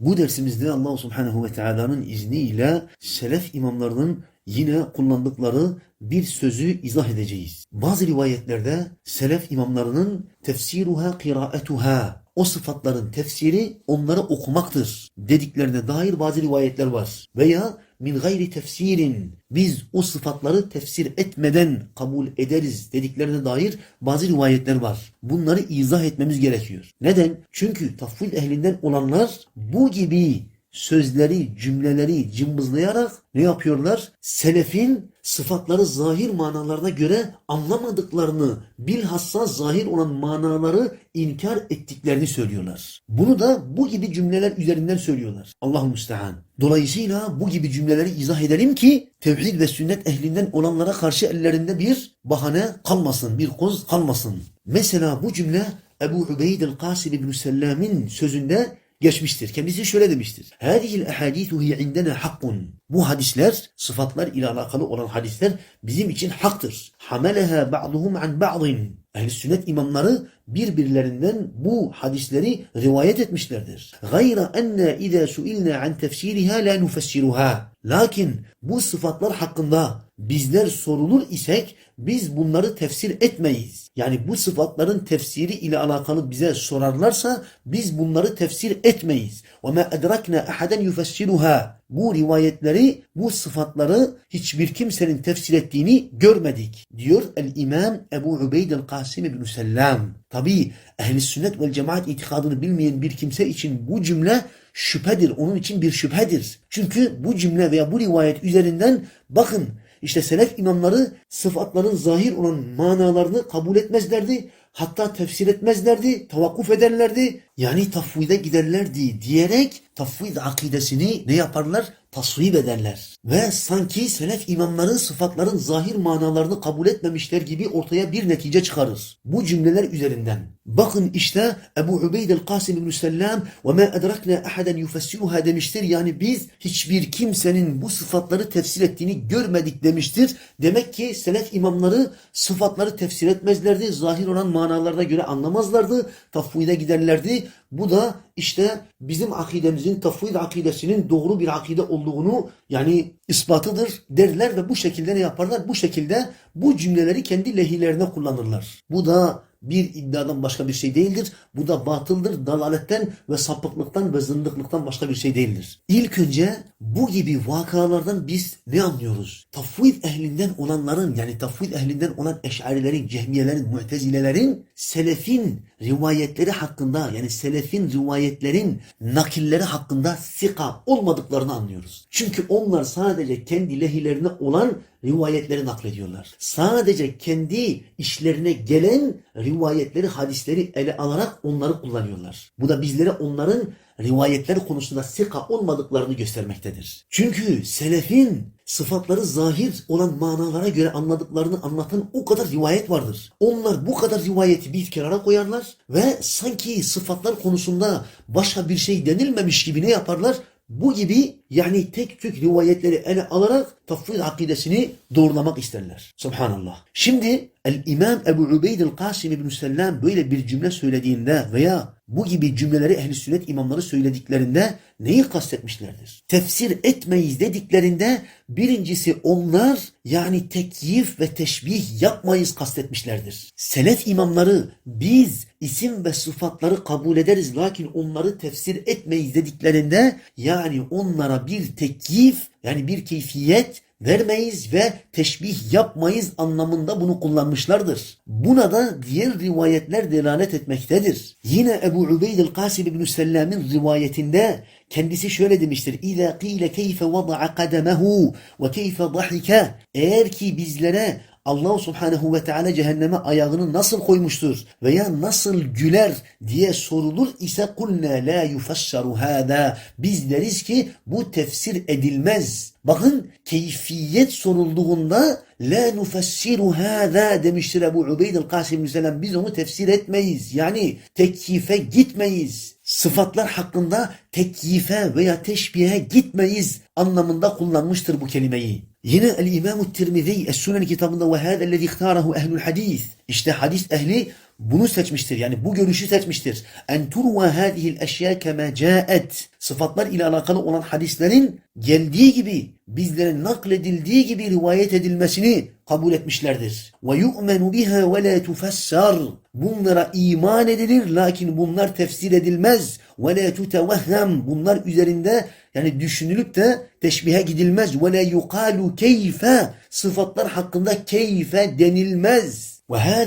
Bu dersimizde Allah Subhanahu ve Teala'nın izniyle selef imamlarının yine kullandıkları bir sözü izah edeceğiz. Bazı rivayetlerde selef imamlarının tefsiruha kiraetuha o sıfatların tefsiri onları okumaktır dediklerine dair bazı rivayetler var. Veya min gayri tefsirin biz o sıfatları tefsir etmeden kabul ederiz dediklerine dair bazı rivayetler var. Bunları izah etmemiz gerekiyor. Neden? Çünkü tafvil ehlinden olanlar bu gibi sözleri, cümleleri cımbızlayarak ne yapıyorlar? Selefin sıfatları zahir manalarına göre anlamadıklarını, bilhassa zahir olan manaları inkar ettiklerini söylüyorlar. Bunu da bu gibi cümleler üzerinden söylüyorlar. Allah müstehan. Dolayısıyla bu gibi cümleleri izah edelim ki tevhid ve sünnet ehlinden olanlara karşı ellerinde bir bahane kalmasın, bir koz kalmasın. Mesela bu cümle Ebu Ubeyd el-Kasim ibn Sellam'in sözünde geçmiştir. Kendisi şöyle demiştir. Hâzihil ehadîthu hiye indena hakkun. Bu hadisler, sıfatlar ile alakalı olan hadisler bizim için haktır. Hameleha ba'duhum an ba'din. Ehl-i sünnet imamları birbirlerinden bu hadisleri rivayet etmişlerdir. Gayra enne izâ suilna an tefsiriha la nufessiruha. Lakin bu sıfatlar hakkında bizler sorulur isek biz bunları tefsir etmeyiz. Yani bu sıfatların tefsiri ile alakalı bize sorarlarsa biz bunları tefsir etmeyiz. وَمَا أَدْرَكْنَا أَحَدًا يُفَسِّرُهَا Bu rivayetleri, bu sıfatları hiçbir kimsenin tefsir ettiğini görmedik. Diyor El-İmam Ebu Ubeyd el-Kasim ibn Sellam. Tabi ehli sünnet vel cemaat itikadını bilmeyen bir kimse için bu cümle şüphedir. Onun için bir şüphedir. Çünkü bu cümle veya bu rivayet üzerinden bakın işte selef imamları sıfatların zahir olan manalarını kabul etmezlerdi. Hatta tefsir etmezlerdi, tavakkuf ederlerdi. Yani tafvide giderlerdi diyerek tafvid akidesini ne yaparlar? Tasvip ederler. Ve sanki selef imamları sıfatların zahir manalarını kabul etmemişler gibi ortaya bir netice çıkarır. Bu cümleler üzerinden. Bakın işte Ebu Ubeyd el-Kasim ibn Sellam ve ma edrakna ahaden yufessiruha demiştir. Yani biz hiçbir kimsenin bu sıfatları tefsir ettiğini görmedik demiştir. Demek ki selef imamları sıfatları tefsir etmezlerdi. Zahir olan manalarına göre anlamazlardı. Tafvide giderlerdi. Bu da işte bizim akidemizin, tafvid akidesinin doğru bir akide olduğunu yani ispatıdır derler ve bu şekilde ne yaparlar? Bu şekilde bu cümleleri kendi lehilerine kullanırlar. Bu da bir iddiadan başka bir şey değildir. Bu da batıldır, dalaletten ve sapıklıktan ve zındıklıktan başka bir şey değildir. İlk önce bu gibi vakalardan biz ne anlıyoruz? Tafvid ehlinden olanların yani tafvid ehlinden olan eşarilerin, cehmiyelerin, mu'tezilelerin selefin rivayetleri hakkında yani selefin rivayetlerin nakilleri hakkında sika olmadıklarını anlıyoruz. Çünkü onlar sadece kendi lehilerine olan rivayetleri naklediyorlar. Sadece kendi işlerine gelen rivayetleri, hadisleri ele alarak onları kullanıyorlar. Bu da bizlere onların rivayetler konusunda sika olmadıklarını göstermektedir. Çünkü selefin sıfatları zahir olan manalara göre anladıklarını anlatan o kadar rivayet vardır. Onlar bu kadar rivayeti bir kenara koyarlar ve sanki sıfatlar konusunda başka bir şey denilmemiş gibi ne yaparlar? Bu gibi yani tek tük rivayetleri ele alarak tafvid akidesini doğrulamak isterler. Subhanallah. Şimdi El-İmam Ebu Ubeyd el-Kasim ibn Sellam böyle bir cümle söylediğinde veya bu gibi cümleleri ehli sünnet imamları söylediklerinde neyi kastetmişlerdir? Tefsir etmeyiz dediklerinde birincisi onlar yani tekyif ve teşbih yapmayız kastetmişlerdir. Selef imamları biz isim ve sıfatları kabul ederiz lakin onları tefsir etmeyiz dediklerinde yani onlara bir tekyif yani bir keyfiyet vermeyiz ve teşbih yapmayız anlamında bunu kullanmışlardır. Buna da diğer rivayetler delalet etmektedir. Yine Ebu Ubeyd el-Kasim ibn Sellam'ın rivayetinde kendisi şöyle demiştir. İza qile keyfe vada'a kademehu ve keyfe dahike. Eğer ki bizlere Allah subhanehu ve teala cehenneme ayağını nasıl koymuştur veya nasıl güler diye sorulur ise kulna la yufassaru hada. Biz deriz ki bu tefsir edilmez. Bakın keyfiyet sorulduğunda la nufessiru hada demiştir Ebu Ubeyd el-Kasim Selam. Biz onu tefsir etmeyiz. Yani tekyife gitmeyiz. sıfatlar hakkında tekyife veya teşbihe gitmeyiz anlamında kullanmıştır bu kelimeyi. Yine el-İmam-ı Tirmizi Es-Sunen kitabında ve hâzellezî ihtârahu ehlul hadis. İşte hadis ehli bunu seçmiştir. Yani bu görüşü seçmiştir. En turva hâzihil eşyâ kemâ câet. Sıfatlar ile alakalı olan hadislerin geldiği gibi, bizlere nakledildiği gibi rivayet edilmesini kabul etmişlerdir. Ve yu'menu biha ve la tufessar. Bunlara iman edilir lakin bunlar tefsir edilmez. Ve la tutevehhem. Bunlar üzerinde yani düşünülüp de teşbihe gidilmez. Ve la yukalu keyfe. Sıfatlar hakkında keyfe denilmez.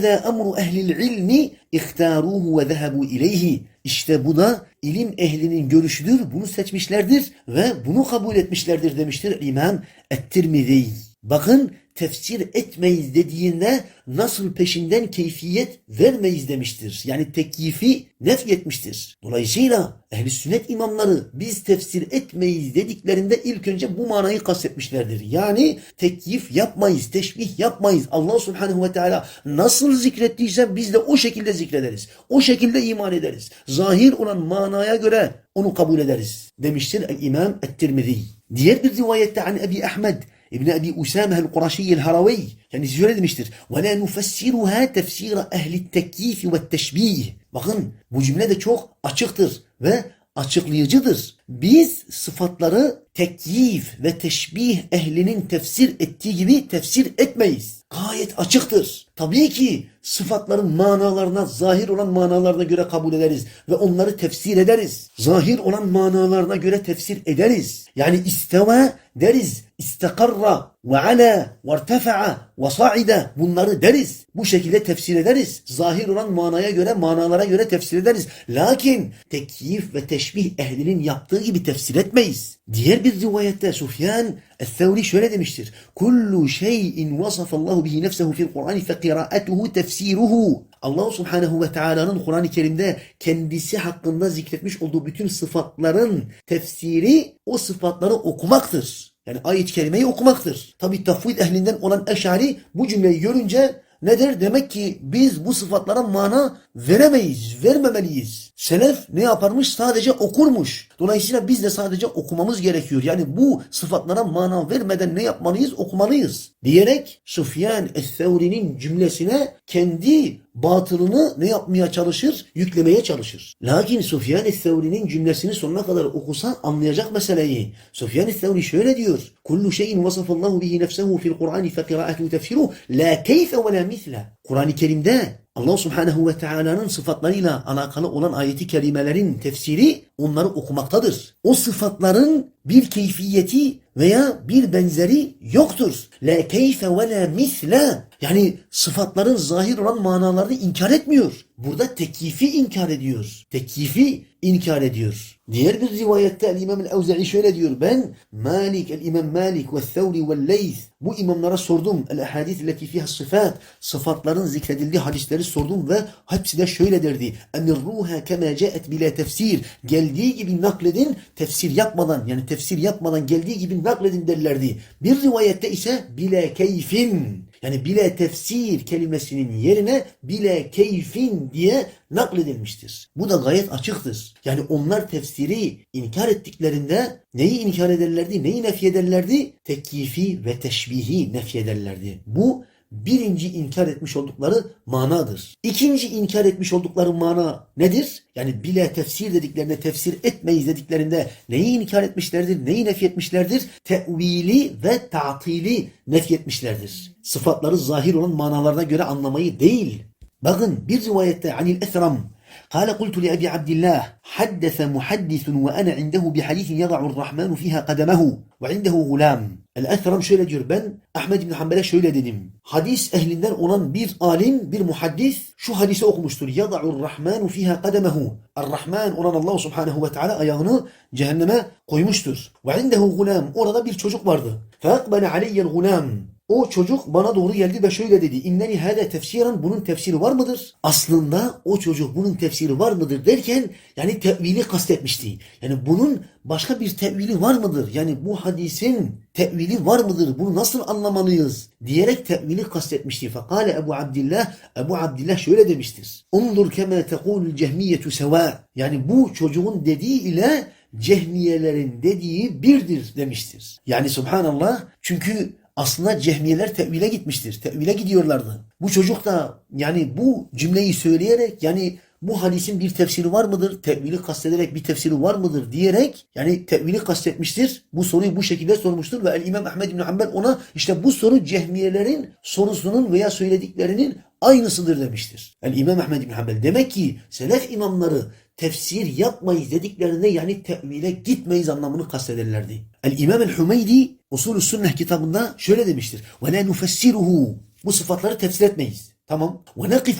Emru ehlil ilmi ihtâruhu ve zehebu ileyhi. İşte bu da ilim ehlinin görüşüdür. Bunu seçmişlerdir ve bunu kabul etmişlerdir demiştir İmam Et-Tirmizi. Bakın tefsir etmeyiz dediğinde nasıl peşinden keyfiyet vermeyiz demiştir. Yani tekyifi nefyetmiştir. Dolayısıyla ehli sünnet imamları biz tefsir etmeyiz dediklerinde ilk önce bu manayı kastetmişlerdir. Yani tekyif yapmayız, teşbih yapmayız. Allah subhanehu ve teala nasıl zikrettiyse biz de o şekilde zikrederiz. O şekilde iman ederiz. Zahir olan manaya göre onu kabul ederiz demiştir İmam Et-Tirmizi. Diğer bir rivayette an Ebi Ahmed İbn Ebi Usame el-Kuraşi el-Haravi kendisi şöyle demiştir. Ve la nufessiruha tefsira ehli tekyif ve teşbih. Bakın bu cümle de çok açıktır ve açıklayıcıdır. Biz sıfatları tekyif ve teşbih ehlinin tefsir ettiği gibi tefsir etmeyiz. Gayet açıktır. Tabii ki sıfatların manalarına, zahir olan manalarına göre kabul ederiz ve onları tefsir ederiz. Zahir olan manalarına göre tefsir ederiz. Yani isteva deriz, istakarra ve ala ve irtefa'a ve sa'ida bunları deriz. Bu şekilde tefsir ederiz. Zahir olan manaya göre, manalara göre tefsir ederiz. Lakin tekyif ve teşbih ehlinin yaptığı gibi tefsir etmeyiz. Diğer bir rivayette Sufyan el-Thevri şöyle demiştir. Kullu şeyin vasafallahu bihi nefsehu fil Kur'an fe kiraatuhu tefsiruhu. Allah subhanehu ve teala'nın Kur'an-ı Kerim'de kendisi hakkında zikretmiş olduğu bütün sıfatların tefsiri o sıfatları okumaktır. Yani ayet-i kerimeyi okumaktır. Tabi tafvid ehlinden olan Eşari bu cümleyi görünce nedir? Demek ki biz bu sıfatlara mana veremeyiz, vermemeliyiz. Selef ne yaparmış? Sadece okurmuş. Dolayısıyla biz de sadece okumamız gerekiyor. Yani bu sıfatlara mana vermeden ne yapmalıyız? Okumalıyız. Diyerek Sufyan Es-Sevri'nin cümlesine kendi batılını ne yapmaya çalışır? Yüklemeye çalışır. Lakin Sufyan Es-Sevri'nin cümlesini sonuna kadar okusa anlayacak meseleyi. Sufyan Es-Sevri şöyle diyor. Kullu şeyin vasafallahu bihi nefsehu fil Kur'an fe kiraatuhu tefsiruhu la keyfe ve la misle. Kur'an-ı Kerim'de Allah Subhanahu ve Teala'nın sıfatlarıyla alakalı olan ayeti kerimelerin tefsiri onları okumaktadır. O sıfatların bir keyfiyeti veya bir benzeri yoktur. La keyfe ve la misle. Yani sıfatların zahir olan manalarını inkar etmiyor. Burada tekyifi inkar ediyor. Tekyifi inkar ediyor. Diğer bir rivayette el-İmam el-Evza'i şöyle diyor. Ben Malik, el-İmam Malik ve Thevri ve Leys bu imamlara sordum. El-ahadith leti fiha sıfat sıfatların zikredildiği hadisleri sordum ve hepsi de şöyle derdi. Emirruha kema caet bila tefsir. Geldiği gibi nakledin tefsir yapmadan yani tefsir yapmadan geldiği gibi nakledin derlerdi. Bir rivayette ise bile keyfin yani bile tefsir kelimesinin yerine bile keyfin diye nakledilmiştir. Bu da gayet açıktır. Yani onlar tefsiri inkar ettiklerinde neyi inkar ederlerdi, neyi nefyederlerdi? Tekyifi ve teşbihi nefyederlerdi. Bu birinci inkar etmiş oldukları manadır. İkinci inkar etmiş oldukları mana nedir? Yani bile tefsir dediklerinde tefsir etmeyiz dediklerinde neyi inkar etmişlerdir, neyi nefyetmişlerdir? Tevili ve ta'tili nefyetmişlerdir. Sıfatları zahir olan manalarına göre anlamayı değil. Bakın bir rivayette anil esram قال قلت لأبي عبد الله حدث محدث وأنا عنده بحديث يضع الرحمن فيها قدمه وعنده غلام El-Esram şöyle diyor ben Ahmed bin Hanbel'e şöyle dedim. Hadis ehlinden olan bir alim, bir muhaddis şu hadisi okumuştur. Yada'ur rahmanu fiha kademehu. Er-Rahman olan Allah subhanehu ve teala ayağını cehenneme koymuştur. Ve indehu gulam. Orada bir çocuk vardı. Feakbele aleyyel gulam. O çocuk bana doğru geldi ve şöyle dedi. İnneni hâde tefsiren bunun tefsiri var mıdır? Aslında o çocuk bunun tefsiri var mıdır derken yani tevili kastetmişti. Yani bunun başka bir tevili var mıdır? Yani bu hadisin tevili var mıdır? Bunu nasıl anlamalıyız? Diyerek tevili kastetmişti. Fekale Ebu Abdillah, Ebu Abdillah şöyle demiştir. Undur kema tekulul cehmiyetu seva. Yani bu çocuğun dediği ile cehmiyelerin dediği birdir demiştir. Yani subhanallah çünkü aslında cehmiyeler tevile gitmiştir. Tevile gidiyorlardı. Bu çocuk da yani bu cümleyi söyleyerek yani bu hadisin bir tefsiri var mıdır? Tevili kastederek bir tefsiri var mıdır diyerek yani tevili kastetmiştir. Bu soruyu bu şekilde sormuştur ve El İmam Ahmed bin Hanbel ona işte bu soru cehmiyelerin sorusunun veya söylediklerinin aynısıdır demiştir. El İmam Ahmed bin Hanbel demek ki selef imamları tefsir yapmayız dediklerinde yani tevile gitmeyiz anlamını kastederlerdi. El İmam el-Hümeydi Usulü Sünnet kitabında şöyle demiştir. Ve la nufessiruhu. Bu sıfatları tefsir etmeyiz. Tamam.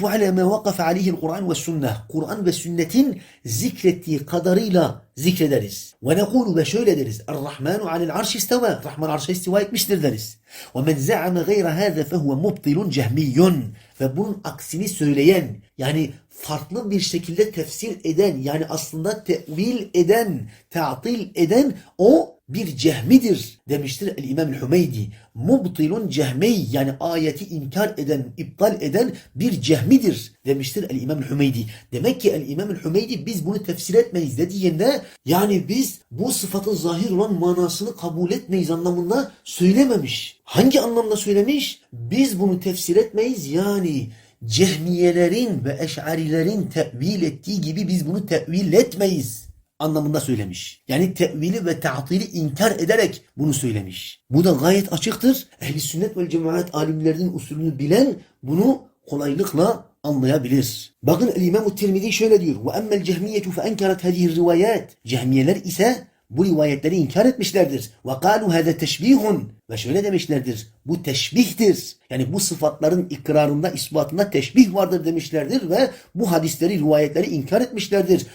Ala ma vakafe aleyhi'l Kur'an ve sünnet. Kur'an ve sünnetin zikrettiği kadarıyla zikrederiz. Nekulu ve şöyle deriz. Er-Rahmanu alel arş isteva. Rahman arşa istiva etmiştir deriz. Men za'ame gayre hâze fehuve mubtilun cehmiyyun. Ve bunun aksini söyleyen yani farklı bir şekilde tefsir eden yani aslında tevil eden, ta'til eden o bir cehmidir demiştir el-İmam el-Hümeydi. Mubtilun cehmey yani ayeti inkar eden, iptal eden bir cehmidir demiştir el-İmam el-Hümeydi. Demek ki el-İmam el-Hümeydi biz bunu tefsir etmeyiz dediğinde yani biz bu sıfatın zahir olan manasını kabul etmeyiz anlamında söylememiş. Hangi anlamda söylemiş? Biz bunu tefsir etmeyiz yani cehmiyelerin ve eşarilerin tevil ettiği gibi biz bunu tevil etmeyiz anlamında söylemiş. Yani tevili ve ta'tili inkar ederek bunu söylemiş. Bu da gayet açıktır. Ehli sünnet ve cemaat alimlerinin usulünü bilen bunu kolaylıkla anlayabilir. Bakın İmam-ı Tirmidhi şöyle diyor. Cehmiyetu fe enkaret hadihi rivayet. Cehmiyeler ise bu rivayetleri inkar etmişlerdir. Kalu hâze teşbihun. Ve şöyle demişlerdir. Bu teşbihtir. Yani bu sıfatların ikrarında, ispatında teşbih vardır demişlerdir ve bu hadisleri, rivayetleri inkar etmişlerdir.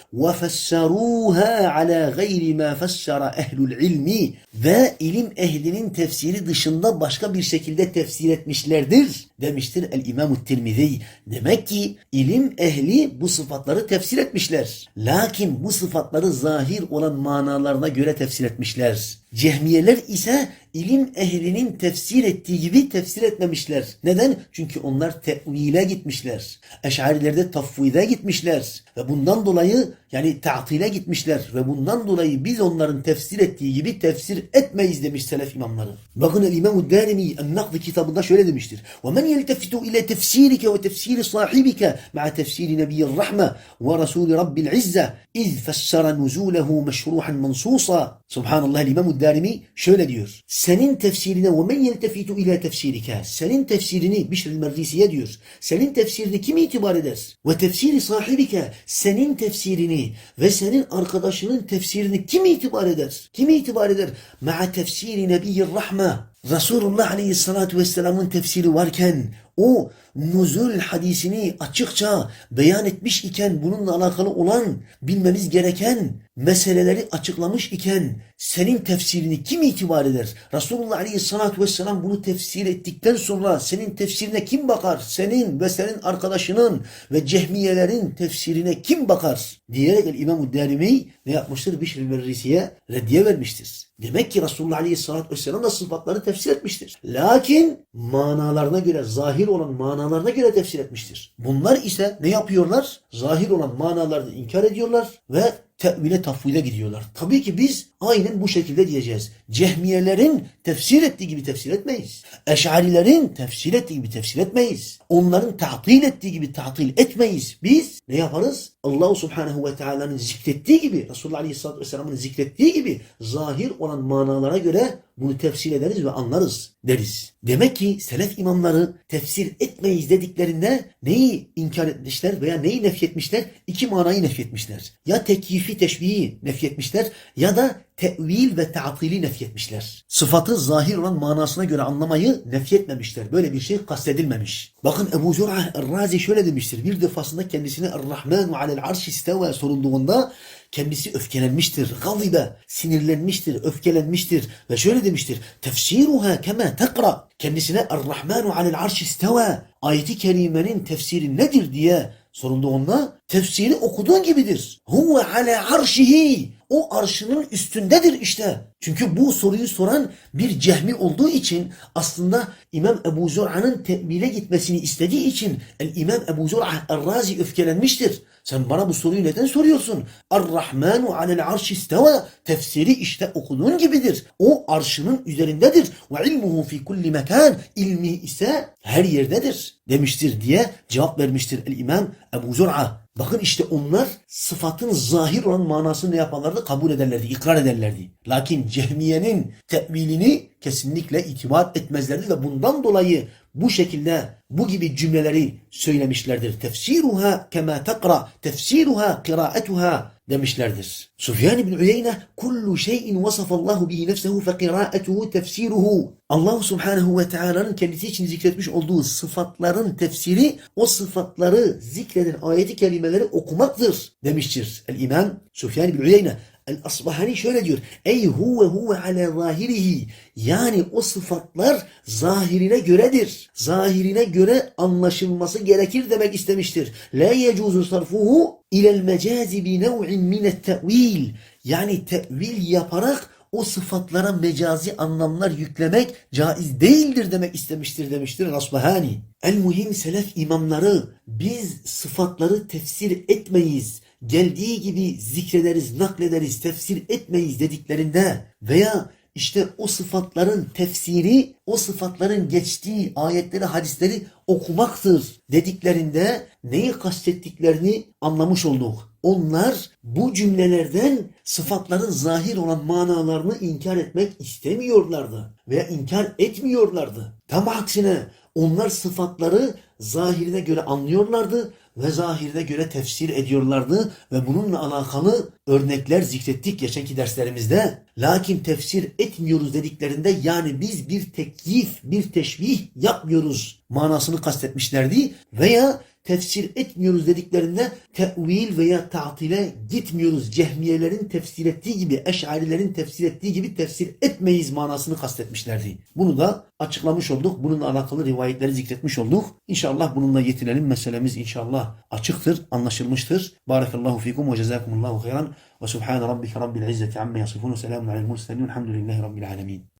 Fesseruha ala gayri ma fessara ehlul ilmi. Ve ilim ehlinin tefsiri dışında başka bir şekilde tefsir etmişlerdir demiştir el-İmam-ı Tirmizi. Demek ki ilim ehli bu sıfatları tefsir etmişler. Lakin bu sıfatları zahir olan manalarına göre tefsir etmişler. Cehmiyeler ise ilim ehlinin tefsir ettiği gibi tefsir etmemişler. Neden? Çünkü onlar tevile gitmişler. Eşariler de tafvide gitmişler. Ve bundan dolayı yani ta'tile gitmişler. Ve bundan dolayı biz onların tefsir ettiği gibi tefsir etmeyiz demiş selef imamları. Bakın İmam-ı Darimi En-Nakd kitabında şöyle demiştir. وَمَنْ يَلْتَفِتُ إِلَى تَفْسِيرِكَ وَتَفْسِيرِ صَاحِبِكَ مَعَ تَفْسِيرِ نَبِيِّ الرَّحْمَةِ وَرَسُولِ رَبِّ الْعِزَّةِ إِذْ فَسَّرَ نُزُولَهُ مَشْرُوحًا مَنْصُوصًا Subhanallah İmam-ı Darimi şöyle diyor. Senin tefsirine ve men yeltefitu ile tefsirike. Senin tefsirini Bişr el-Merdisi'ye diyor. Senin tefsirini kim itibar eder? Ve tefsiri sahibike. Senin tefsirini ve senin arkadaşının tefsirini kim itibar eder? Kim itibar eder? Ma'a tefsiri Nebiyyir Rahme. Resulullah Aleyhisselatü Vesselam'ın tefsiri varken o nuzul hadisini açıkça beyan etmiş iken bununla alakalı olan bilmemiz gereken meseleleri açıklamış iken senin tefsirini kim itibar eder? Resulullah Aleyhisselatü Vesselam bunu tefsir ettikten sonra senin tefsirine kim bakar? Senin ve senin arkadaşının ve cehmiyelerin tefsirine kim bakar? Diyerek İmam-ı Derimi ne yapmıştır? Bişr-i Merrisi'ye reddiye vermiştir. Demek ki Resulullah Aleyhisselatü Vesselam da sıfatları tefsir etmiştir. Lakin manalarına göre, zahir olan manalarına göre tefsir etmiştir. Bunlar ise ne yapıyorlar? Zahir olan manalarını inkar ediyorlar ve tevile tafvile gidiyorlar. Tabii ki biz aynen bu şekilde diyeceğiz. Cehmiyelerin tefsir ettiği gibi tefsir etmeyiz. Eşarilerin tefsir ettiği gibi tefsir etmeyiz. Onların tatil ettiği gibi tatil etmeyiz. Biz ne yaparız? Allah Subhanahu ve Teala'nın zikrettiği gibi, Resulullah Aleyhisselatü Vesselam'ın zikrettiği gibi zahir olan manalara göre bunu tefsir ederiz ve anlarız deriz. Demek ki selef imamları tefsir etmeyiz dediklerinde neyi inkar etmişler veya neyi nefyetmişler? İki manayı nefyetmişler. Ya tekyifi teşbihi nefyetmişler ya da tevil ve ta'tili nefyetmişler. Sıfatı zahir olan manasına göre anlamayı nefyetmemişler. Böyle bir şey kastedilmemiş. Bakın Ebu Zur'a Er-Razi şöyle demiştir. Bir defasında kendisine Er-Rahmanu alel arş isteva sorulduğunda kendisi öfkelenmiştir. Gazibe, sinirlenmiştir, öfkelenmiştir ve şöyle demiştir. Tefsiruha kema tekra. Kendisine Er-Rahmanu alel arş isteva. Ayeti kerimenin tefsiri nedir diye soruldu onunla. Tefsiri okuduğun gibidir. Huve ale arşihi. O arşının üstündedir işte. Çünkü bu soruyu soran bir cehmi olduğu için aslında İmam Ebu Zur'a'nın tevhile gitmesini istediği için El İmam Ebu Zur'a Er-Razi öfkelenmiştir. Sen bana bu soruyu neden soruyorsun? Er-Rahmanu alel arş isteva. Tefsiri işte okuduğun gibidir. O arşının üzerindedir. Ve ilmuhu fi kulli mekan. İlmi ise her yerdedir demiştir diye cevap vermiştir El İmam Ebu Zur'a. Bakın işte onlar sıfatın zahir olan manasını ne yaparlardı? Kabul ederlerdi, ikrar ederlerdi. Lakin cehmiyenin tevilini kesinlikle itibar etmezlerdi ve bundan dolayı bu şekilde bu gibi cümleleri söylemişlerdir. Tefsiruha kema tekra, tefsiruha kiraetuha demişlerdir. Süfyan ibn Uyeyne kullu şeyin vasafallahu bihi nefsehu fe kiraetuhu tefsiruhu. Allah subhanehu ve teala'nın kendisi için zikretmiş olduğu sıfatların tefsiri o sıfatları zikreden ayeti kelimeleri okumaktır demiştir. El İmam Süfyan ibn Uyeyne El-Asbahani şöyle diyor. Ey huve huve ala zahirihi. Yani o sıfatlar zahirine göredir. Zahirine göre anlaşılması gerekir demek istemiştir. La yecuzu sarfuhu ilel mecazi bi nev'in minet te'vil. Yani tevil yaparak o sıfatlara mecazi anlamlar yüklemek caiz değildir demek istemiştir demiştir Asbahani. El muhim selef imamları biz sıfatları tefsir etmeyiz geldiği gibi zikrederiz, naklederiz, tefsir etmeyiz dediklerinde veya işte o sıfatların tefsiri, o sıfatların geçtiği ayetleri, hadisleri okumaktır dediklerinde neyi kastettiklerini anlamış olduk. Onlar bu cümlelerden sıfatların zahir olan manalarını inkar etmek istemiyorlardı veya inkar etmiyorlardı. Tam aksine onlar sıfatları zahirine göre anlıyorlardı ve zahirine göre tefsir ediyorlardı ve bununla alakalı örnekler zikrettik geçenki derslerimizde. Lakin tefsir etmiyoruz dediklerinde yani biz bir tekyif, bir teşbih yapmıyoruz manasını kastetmişlerdi veya tefsir etmiyoruz dediklerinde tevil veya ta'tile gitmiyoruz. Cehmiyelerin tefsir ettiği gibi, eşarilerin tefsir ettiği gibi tefsir etmeyiz manasını kastetmişlerdi. Bunu da açıklamış olduk. Bununla alakalı rivayetleri zikretmiş olduk. İnşallah bununla yetinelim. Meselemiz inşallah açıktır, anlaşılmıştır. Barakallahu fikum ve cezakumullahu hayran ve subhane rabbike rabbil izzeti amme yasifun selamun alel murselin. Elhamdülillahi rabbil alemin.